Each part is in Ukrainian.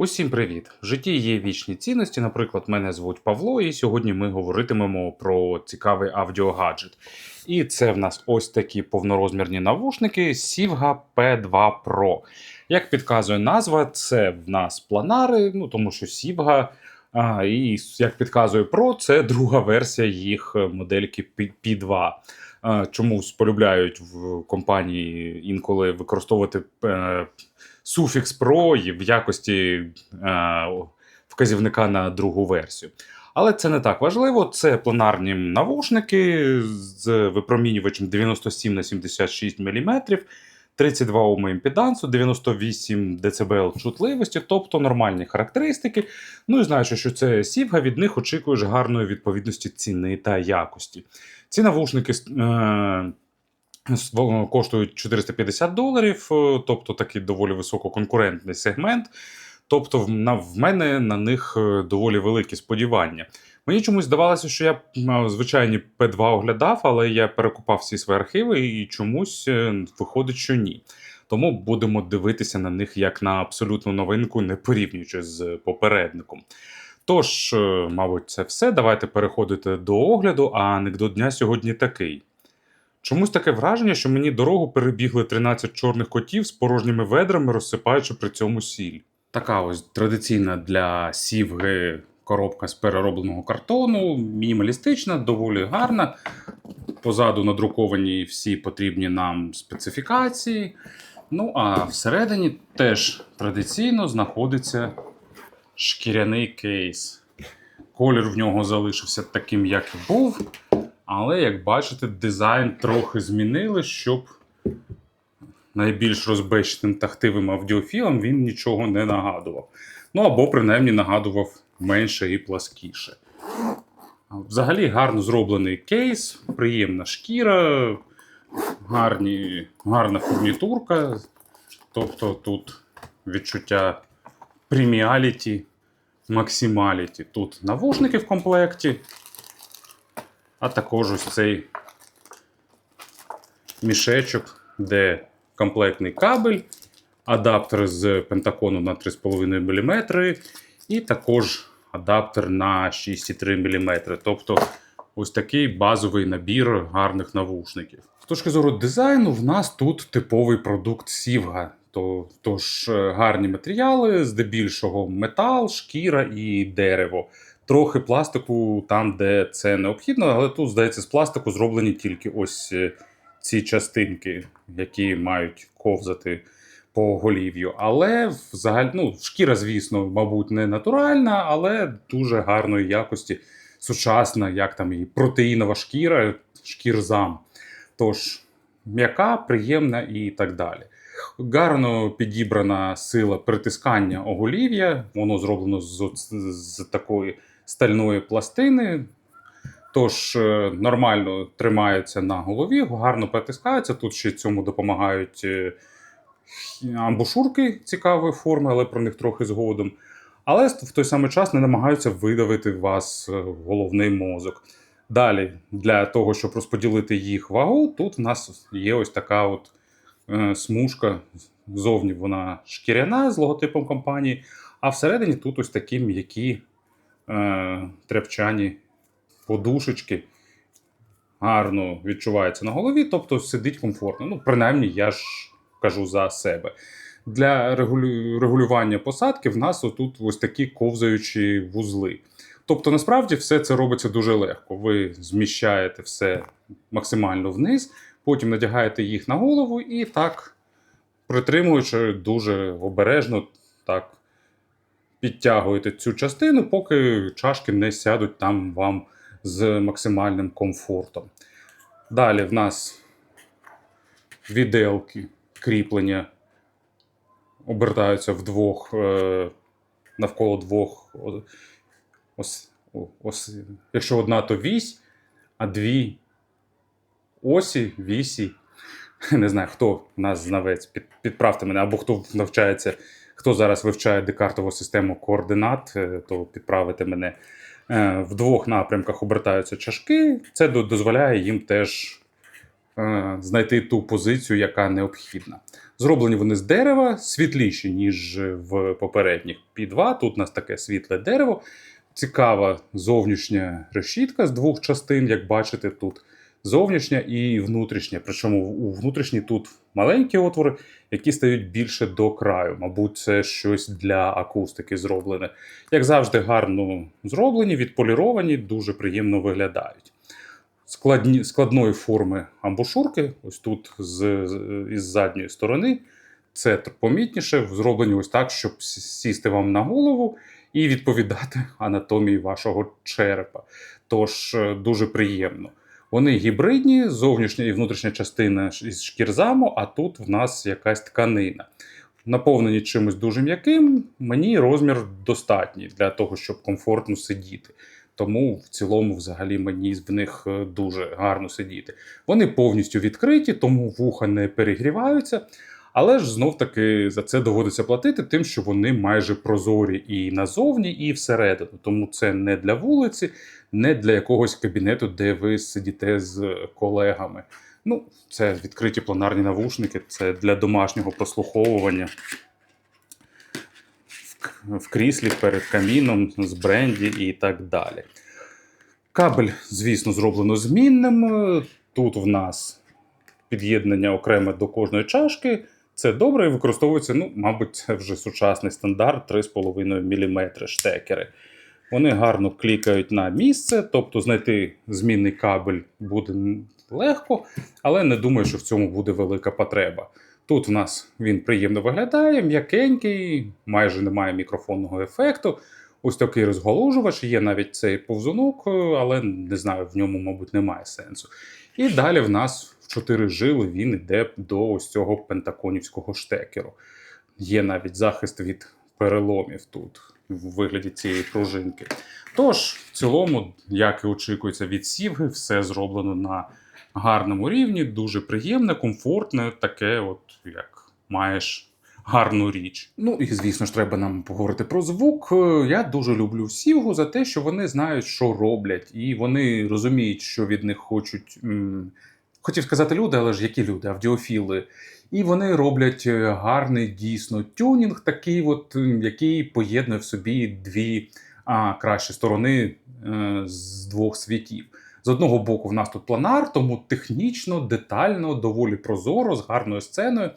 Усім привіт! В житті є вічні цінності. Наприклад, мене звуть Павло, і сьогодні ми говоритимемо про цікавий аудіогаджет. І це в нас ось такі повнорозмірні навушники Sivga P2 Pro. Як підказує назва, це в нас планари, ну тому що Sivga, а, і як підказує Pro, це друга версія їх модельки P- P2. Чомусь полюбляють в компанії інколи використовувати е, суфікс Pro в якості е, вказівника на другу версію. Але це не так важливо. Це пленарні навушники з випромінювачем 97 на 76 мм, 32 Ом імпедансу, 98 дБ чутливості, тобто нормальні характеристики. Ну і знаючи, що це Сівга, від них очікуєш гарної відповідності ціни та якості. Ці навушники. Е, коштують 450 доларів, е, тобто такий доволі висококонкурентний сегмент. Тобто, в, мене на них е, доволі великі сподівання. Мені чомусь здавалося, що я звичайні P2 оглядав, але я перекупав всі свої архіви і чомусь е, виходить, що ні. Тому будемо дивитися на них як на абсолютну новинку, не порівнюючи з попередником. Тож, е, мабуть, це все. Давайте переходити до огляду, а анекдот дня сьогодні такий. Чомусь таке враження, що мені дорогу перебігли 13 чорних котів з порожніми ведрами, розсипаючи при цьому сіль. Така ось традиційна для сівги коробка з переробленого картону, мінімалістична, доволі гарна. Позаду надруковані всі потрібні нам специфікації. Ну а всередині теж традиційно знаходиться шкіряний кейс. Колір в нього залишився таким, як і був. Але, як бачите, дизайн трохи змінили, щоб найбільш розбещеним та хтивим аудіофілам він нічого не нагадував. Ну або принаймні нагадував менше і пласкіше. Взагалі гарно зроблений кейс, приємна шкіра, гарні, гарна фурнітурка. Тобто тут відчуття преміаліті, максималіті. Тут навушники в комплекті, а також ось цей мішечок, де комплектний кабель, адаптер з пентакону на 3,5 мм, і також адаптер на 6,3 мм. Тобто ось такий базовий набір гарних навушників. З точки зору дизайну, в нас тут типовий продукт Сівга. Тож е, гарні матеріали, здебільшого метал, шкіра і дерево. Трохи пластику там, де це необхідно, але тут, здається, з пластику зроблені тільки ось е, ці частинки, які мають ковзати по голів'ю. Але взагалі, ну, шкіра, звісно, мабуть, не натуральна, але дуже гарної якості, сучасна, як там і протеїнова шкіра, шкірзам. Тож, м'яка, приємна і так далі. Гарно підібрана сила притискання оголів'я, воно зроблено з, з такої стальної пластини. Тож е, нормально тримається на голові, гарно притискається. Тут ще цьому допомагають е, амбушурки цікавої форми, але про них трохи згодом. Але в той самий час не намагаються видавити вас е, головний мозок. Далі, для того, щоб розподілити їх вагу, тут в нас є ось така от смужка. Зовні вона шкіряна з логотипом компанії, а всередині тут ось такі м'які тряпчані подушечки. Гарно відчувається на голові, тобто сидить комфортно. Ну, принаймні, я ж кажу за себе. Для регулювання посадки в нас отут ось такі ковзаючі вузли. Тобто, насправді все це робиться дуже легко. Ви зміщаєте все максимально вниз, потім надягаєте їх на голову і так, притримуючи дуже обережно, так підтягуєте цю частину, поки чашки не сядуть там вам з максимальним комфортом. Далі в нас віделки кріплення обертаються вдвох е, навколо двох о- ос, о- ос, якщо одна, то вісь, а дві осі, вісі. Не знаю, хто в нас знавець, підправте мене, або хто навчається, хто зараз вивчає декартову систему координат, е, то підправите мене. Е, В двох напрямках обертаються чашки. Це дозволяє їм теж е, знайти ту позицію, яка необхідна. Зроблені вони з дерева, світліші, ніж в попередніх P2. Тут у нас таке світле дерево. Цікава зовнішня решітка з двох частин, як бачите, тут зовнішня і внутрішня. Причому у внутрішній тут маленькі отвори, які стають більше до краю. Мабуть, це щось для акустики зроблене. Як завжди, гарно зроблені, відполіровані, дуже приємно виглядають. Складні, складної форми амбушурки, ось тут з, із задньої сторони. Це помітніше, зроблені ось так, щоб сісти вам на голову і відповідати анатомії вашого черепа. Тож е, дуже приємно. Вони гібридні, зовнішня і внутрішня частина із шкірзаму, а тут в нас якась тканина. Наповнені чимось дуже м'яким, мені розмір достатній для того, щоб комфортно сидіти. Тому в цілому, взагалі, мені в них е, дуже гарно сидіти. Вони повністю відкриті, тому вуха не перегріваються. Але ж знов таки за це доводиться платити, тим, що вони майже прозорі і назовні, і всередину. Тому це не для вулиці, не для якогось кабінету, де ви сидіте з колегами. Ну, це відкриті планарні навушники, це для домашнього прослуховування в, кріслі перед каміном з бренді і так далі. Кабель, звісно, зроблено змінним. Тут в нас під'єднання окреме до кожної чашки. Це добре і використовується, ну, мабуть, це вже сучасний стандарт 3,5 мм штекери. Вони гарно клікають на місце, тобто знайти змінний кабель буде легко, але не думаю, що в цьому буде велика потреба. Тут в нас він приємно виглядає, м'якенький, майже немає мікрофонного ефекту. Ось такий розголужувач, є навіть цей повзунок, але не знаю, в ньому, мабуть, немає сенсу. І далі в нас 4 жили він йде до ось цього пентаконівського штекеру. Є навіть захист від переломів тут в вигляді цієї пружинки. Тож, в цілому, як і очікується від Сівги, все зроблено на гарному рівні, дуже приємне, комфортне, таке, от як маєш гарну річ. Ну і звісно ж, треба нам поговорити про звук. Я дуже люблю Сівгу за те, що вони знають, що роблять, і вони розуміють, що від них хочуть. Хотів сказати люди, але ж які люди, авдіофіли. І вони роблять е, гарний дійсно тюнінг, такий, от, який поєднує в собі дві а, кращі сторони е, з двох світів. З одного боку, в нас тут планар, тому технічно, детально, доволі прозоро, з гарною сценою.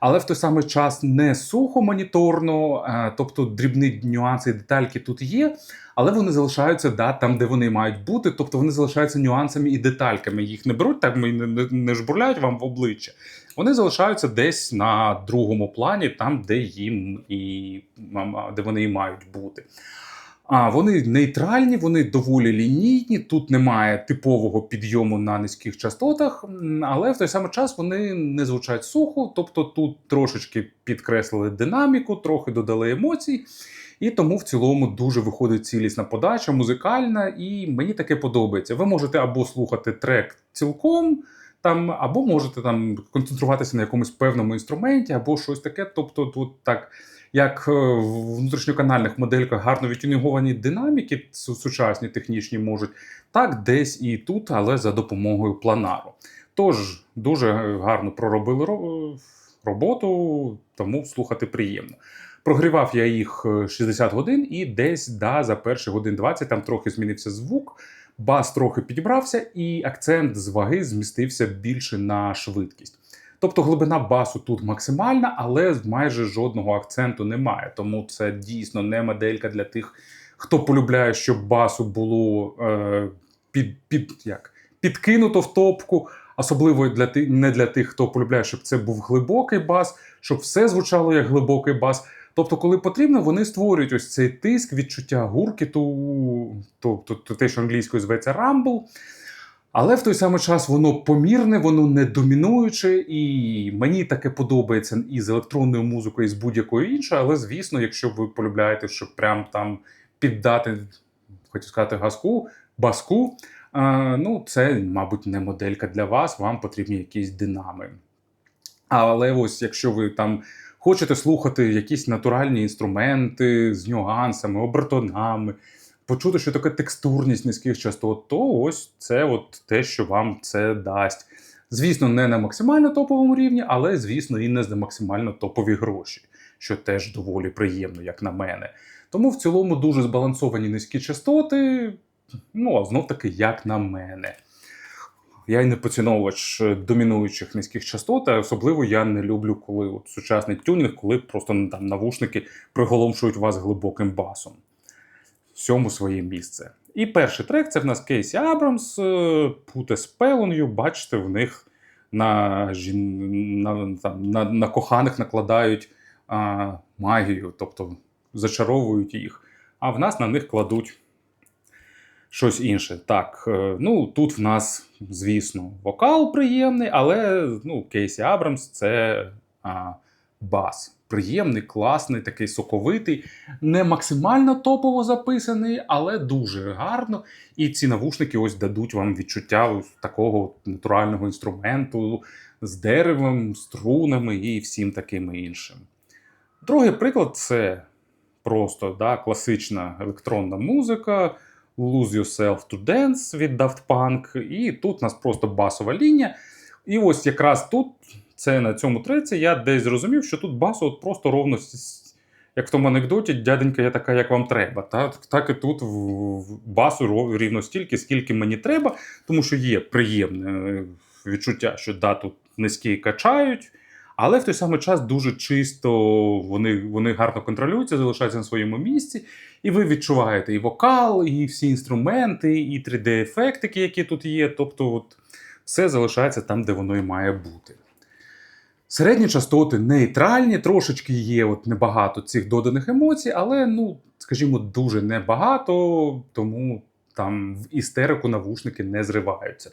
Але в той самий час не сухо моніторно, е, тобто дрібні нюанси і детальки тут є, але вони залишаються да, там, де вони мають бути. Тобто вони залишаються нюансами і детальками. Їх не беруть так не, не, не жбурляють вам в обличчя. Вони залишаються десь на другому плані, там, де їм і де вони і мають бути. А вони нейтральні, вони доволі лінійні. Тут немає типового підйому на низьких частотах, але в той самий час вони не звучать сухо. Тобто тут трошечки підкреслили динаміку, трохи додали емоцій. І тому в цілому дуже виходить цілісна подача, музикальна, і мені таке подобається. Ви можете або слухати трек цілком, там, або можете там концентруватися на якомусь певному інструменті, або щось таке. Тобто, тут так як е, в внутрішньоканальних модельках гарно відтюнінговані динаміки сучасні технічні можуть, так десь і тут, але за допомогою планару. Тож дуже гарно проробили роботу, тому слухати приємно. Прогрівав я їх е, 60 годин, і десь да, за перші годин 20 там трохи змінився звук, бас трохи підібрався, і акцент з ваги змістився більше на швидкість. Тобто глибина басу тут максимальна, але майже жодного акценту немає. Тому це дійсно не моделька для тих, хто полюбляє, щоб басу було е, під, під, як, підкинуто в топку. Особливо для ти, не для тих, хто полюбляє, щоб це був глибокий бас, щоб все звучало як глибокий бас. Тобто, коли потрібно, вони створюють ось цей тиск, відчуття гуркіту, тобто те, що англійською зветься рамбл. Але в той самий час воно помірне, воно не домінуюче, і мені таке подобається і з електронною музикою, і з будь-якою іншою. Але звісно, якщо ви полюбляєте, щоб прям там піддати, хочу сказати, газку, баску, а, ну це, мабуть, не моделька для вас, вам потрібні якісь динами. Але ось якщо ви там хочете слухати якісь натуральні інструменти з нюансами, обертонами, почути, що таке текстурність низьких частот, то ось це от те, що вам це дасть. Звісно, не на максимально топовому рівні, але, звісно, і не за максимально топові гроші, що теж доволі приємно, як на мене. Тому в цілому дуже збалансовані низькі частоти. Ну, а знов таки, як на мене. Я й не поціновувач е, домінуючих низьких частот, а особливо я не люблю, коли от сучасний тюнінг, коли просто ну, там навушники приголомшують вас глибоким басом. Всьому своє місце. І перший трек це в нас Кейсі Абрамс, е, on You. Бачите, в них на, на, там, на, на коханих накладають а, магію, тобто зачаровують їх. А в нас на них кладуть щось інше. Так, е, ну тут в нас, звісно, вокал приємний, але ну, Кейсі Абрамс це а, бас. Приємний, класний, такий соковитий, не максимально топово записаний, але дуже гарно. І ці навушники ось дадуть вам відчуття ось такого натурального інструменту з деревом, струнами і всім таким іншим. Другий приклад це просто да, класична електронна музика. Lose Yourself to Dance від Daft Punk. І тут у нас просто басова лінія. І ось якраз тут, це на цьому треці, я десь зрозумів, що тут басу от просто ровно, як в тому анекдоті, дяденька, я така, як вам треба. Так, так і тут в, в басу рівно стільки, скільки мені треба, тому що є приємне е, відчуття, що да, тут низькі качають. Але в той самий час дуже чисто вони, вони гарно контролюються, залишаються на своєму місці. І ви відчуваєте і вокал, і всі інструменти, і 3D-ефектики, які тут є. Тобто, от, все залишається там, де воно і має бути. Середні частоти нейтральні, трошечки є от небагато цих доданих емоцій, але, ну, скажімо, дуже небагато, тому там в істерику навушники не зриваються.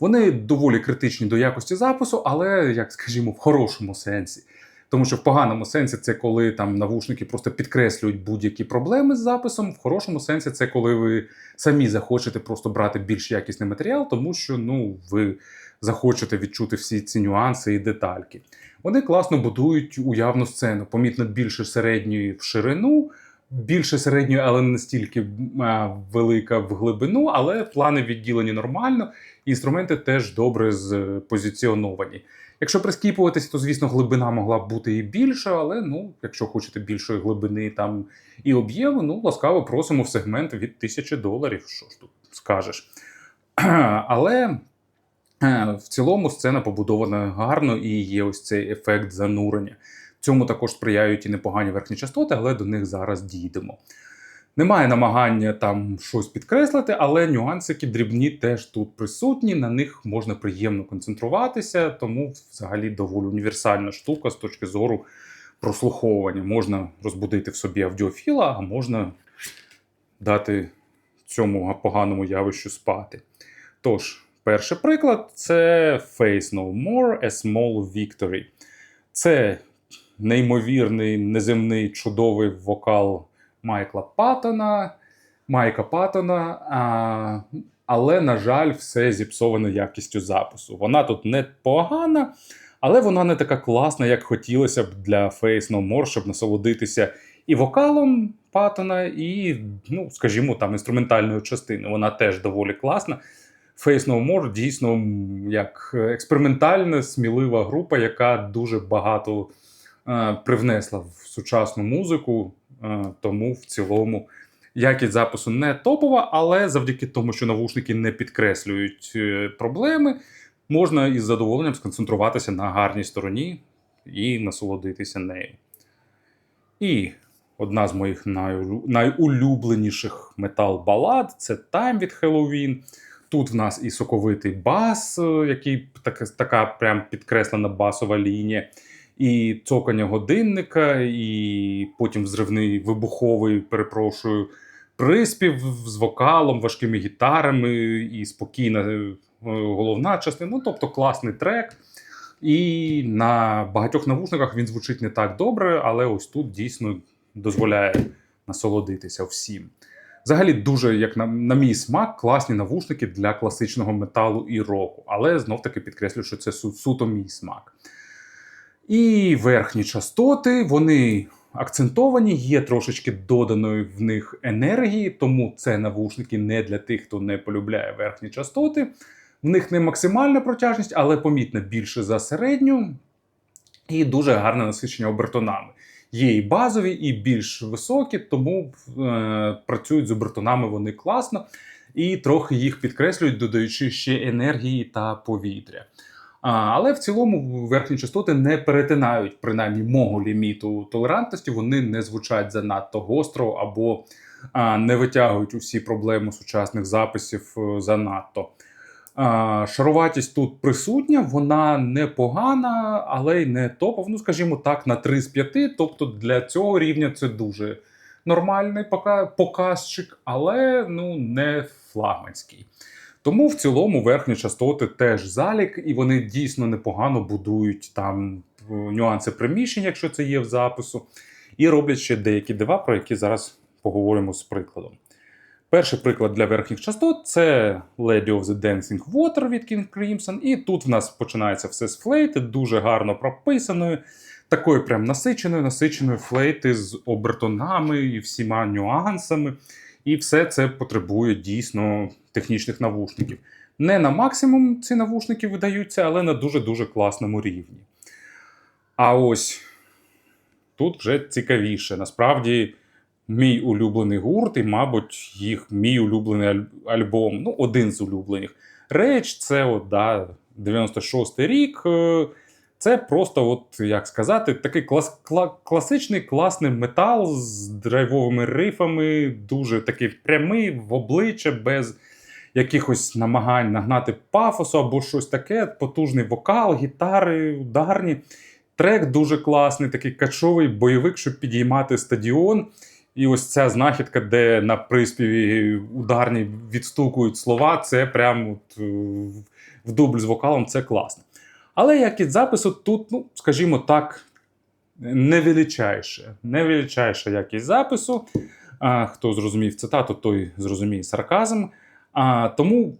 Вони доволі критичні до якості запису, але, як скажімо, в хорошому сенсі. Тому що в поганому сенсі це коли там навушники просто підкреслюють будь-які проблеми з записом. В хорошому сенсі це коли ви самі захочете просто брати більш якісний матеріал, тому що ну ви захочете відчути всі ці нюанси і детальки. Вони класно будують уявну сцену, помітно більше середньої в ширину, більше середньої, але не настільки велика в глибину, але плани відділені нормально, і інструменти теж добре позиціоновані. Якщо прискіпуватися, то звісно глибина могла б бути і більша, але ну, якщо хочете більшої глибини там і об'єму, ну ласкаво просимо в сегмент від 1000 доларів. Що ж тут скажеш? Але е, в цілому сцена побудована гарно і є ось цей ефект занурення. Цьому також сприяють і непогані верхні частоти, але до них зараз дійдемо. Немає намагання там щось підкреслити, але нюансики дрібні теж тут присутні. На них можна приємно концентруватися, тому взагалі доволі універсальна штука з точки зору прослуховування. Можна розбудити в собі аудіофіла, а можна дати цьому поганому явищу спати. Тож, перший приклад це Face No More, A Small Victory. Це неймовірний, неземний, чудовий вокал. Майкла Паттона, Майка Паттона, а, але, на жаль, все зіпсовано якістю запису. Вона тут не погана, але вона не така класна, як хотілося б для Face No More, щоб насолодитися і вокалом Паттона, і, ну, скажімо, там інструментальною частиною. Вона теж доволі класна. Face No More дійсно як експериментальна, смілива група, яка дуже багато е, привнесла в сучасну музику. Е, Тому в цілому якість запису не топова, але завдяки тому, що навушники не підкреслюють е, проблеми, можна із задоволенням сконцентруватися на гарній стороні і насолодитися нею. І одна з моїх найулю- найулюбленіших метал-балад це Time від Halloween. Тут в нас і соковитий бас, е, який така, така прям підкреслена басова лінія і цокання годинника, і потім взривний вибуховий, перепрошую, приспів з вокалом, важкими гітарами і спокійна е, головна частина. Ну, тобто класний трек. І на багатьох навушниках він звучить не так добре, але ось тут дійсно дозволяє насолодитися всім. Взагалі, дуже, як на, на мій смак, класні навушники для класичного металу і року. Але знов таки підкреслю, що це су- суто мій смак. І верхні частоти, вони акцентовані, є трошечки доданої в них енергії, тому це навушники не для тих, хто не полюбляє верхні частоти. В них не максимальна протяжність, але помітно більше за середню, і дуже гарне насичення обертонами. Є і базові, і більш високі, тому е, працюють з обертонами вони класно і трохи їх підкреслюють, додаючи ще енергії та повітря. А, але в цілому верхні частоти не перетинають принаймні мого ліміту толерантності, вони не звучать занадто гостро або а, не витягують усі проблеми сучасних записів е, занадто. Шаруватість тут присутня, вона непогана, але й не топова. Ну, скажімо так, на 3 з 5. Тобто для цього рівня це дуже нормальний показчик, але ну, не флагманський. Тому в цілому верхні частоти теж залік, і вони дійсно непогано будують там е, нюанси приміщень, якщо це є в запису, і роблять ще деякі дива, про які зараз поговоримо з прикладом. Перший приклад для верхніх частот це Lady of the Dancing Water від King Crimson. І тут в нас починається все з флейти, дуже гарно прописаної, такої прям насиченої, насиченої флейти з обертонами і всіма нюансами. І все це потребує дійсно технічних навушників. Не на максимум ці навушники видаються, але на дуже-дуже класному рівні. А ось тут вже цікавіше. Насправді, мій улюблений гурт, і, мабуть, їх мій улюблений аль- альбом, ну, один з улюблених. Реч, це от, да, 96-й рік. е, Це просто, от, як сказати, такий клас, кла, класичний класний метал з драйвовими рифами, дуже такий прямий в обличчя, без якихось намагань нагнати пафосу або щось таке. Потужний вокал, гітари, ударні. Трек дуже класний, такий качовий бойовик, щоб підіймати стадіон. І ось ця знахідка, де на приспіві ударні відстукують слова, це прям от, е, в- дубль з вокалом, це класно. Але якість запису тут, ну, скажімо так, невеличайше. Невеличайша якість запису. А, хто зрозумів цитату, той зрозуміє сарказм. А, тому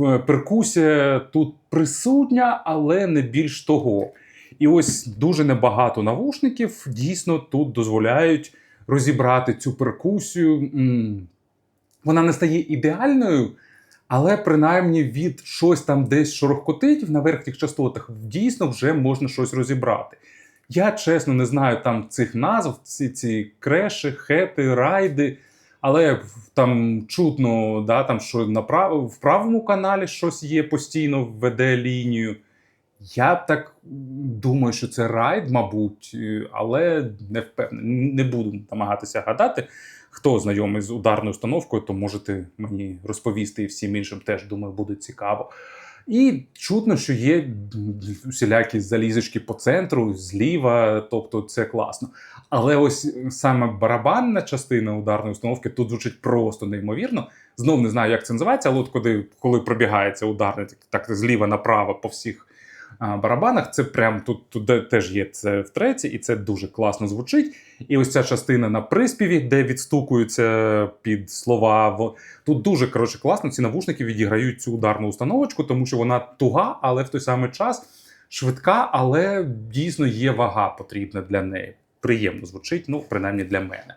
е, перкусія тут присутня, але не більш того. І ось дуже небагато навушників дійсно тут дозволяють розібрати цю перкусію. Вона не стає ідеальною, але принаймні від щось там десь шорохкотить на верхніх частотах дійсно вже можна щось розібрати. Я чесно не знаю там цих назв, ці, ці креші, хети, райди. Але там чутно, да, там, що на прав... в правому каналі щось є постійно веде лінію. Я так думаю, що це райд, мабуть, е, але не впевнений. Не буду намагатися гадати. Хто знайомий з ударною установкою, то можете мені розповісти і всім іншим теж думаю, буде цікаво. І чутно, що є усілякі залізочки по центру, зліва, тобто це класно. Але ось саме барабанна частина ударної установки тут звучить просто неймовірно. Знов не знаю, як це називається, але от коли, коли пробігається ударний, так, зліва направо по всіх барабанах, це прям тут, тут теж є це в і це дуже класно звучить. І ось ця частина на приспіві, де відстукуються під слова. Тут дуже коротше класно. Ці навушники відіграють цю ударну установочку, тому що вона туга, але в той самий час швидка, але дійсно є вага потрібна для неї. Приємно звучить, ну, принаймні для мене.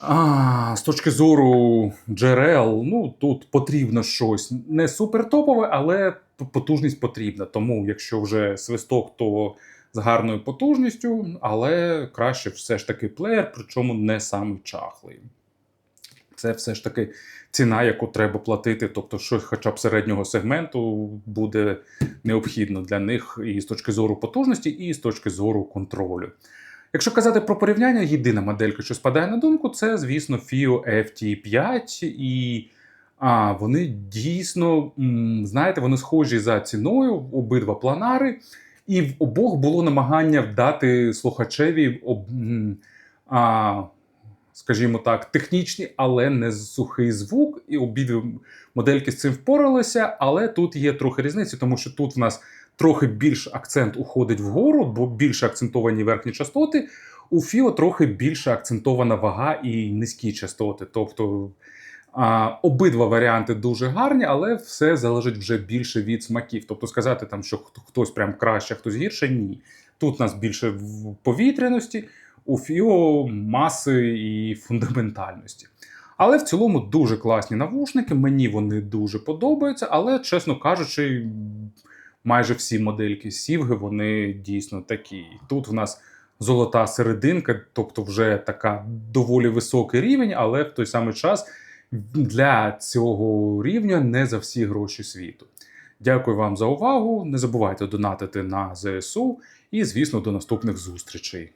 А, з точки зору джерел, ну тут потрібно щось не супертопове, але потужність потрібна. Тому, якщо вже свисток, то з гарною потужністю, але краще все ж таки плеєр, причому не самий чахлий. Це все ж таки ціна, яку треба платити. Тобто, щось хоча б середнього сегменту буде необхідно для них і з точки зору потужності, і з точки зору контролю. Якщо казати про порівняння, єдина моделька, що спадає на думку, це, звісно, FIO FT5. І а, вони дійсно, знаєте, вони схожі за ціною, обидва планари, і в обох було намагання вдати слухачеві об, а, скажімо так, технічні, але не сухий звук. І обидві модельки з цим впоралися, але тут є трохи різниці, тому що тут в нас трохи більш акцент уходить вгору, бо більше акцентовані верхні частоти. У Фіо трохи більше акцентована вага і низькі частоти. Тобто обидва варіанти дуже гарні, але все залежить вже більше від смаків. Тобто сказати, там, що хто- хтось прям краще, хтось гірше, ні. Тут у нас більше в повітряності, у Фіо маси і фундаментальності. Але в цілому дуже класні навушники, мені вони дуже подобаються, але, чесно кажучи, майже всі модельки Сівги вони дійсно такі. Тут в нас золота серединка, тобто вже така доволі високий рівень, але в той самий час для цього рівня не за всі гроші світу. Дякую вам за увагу. Не забувайте донатити на ЗСУ і, звісно, до наступних зустрічей.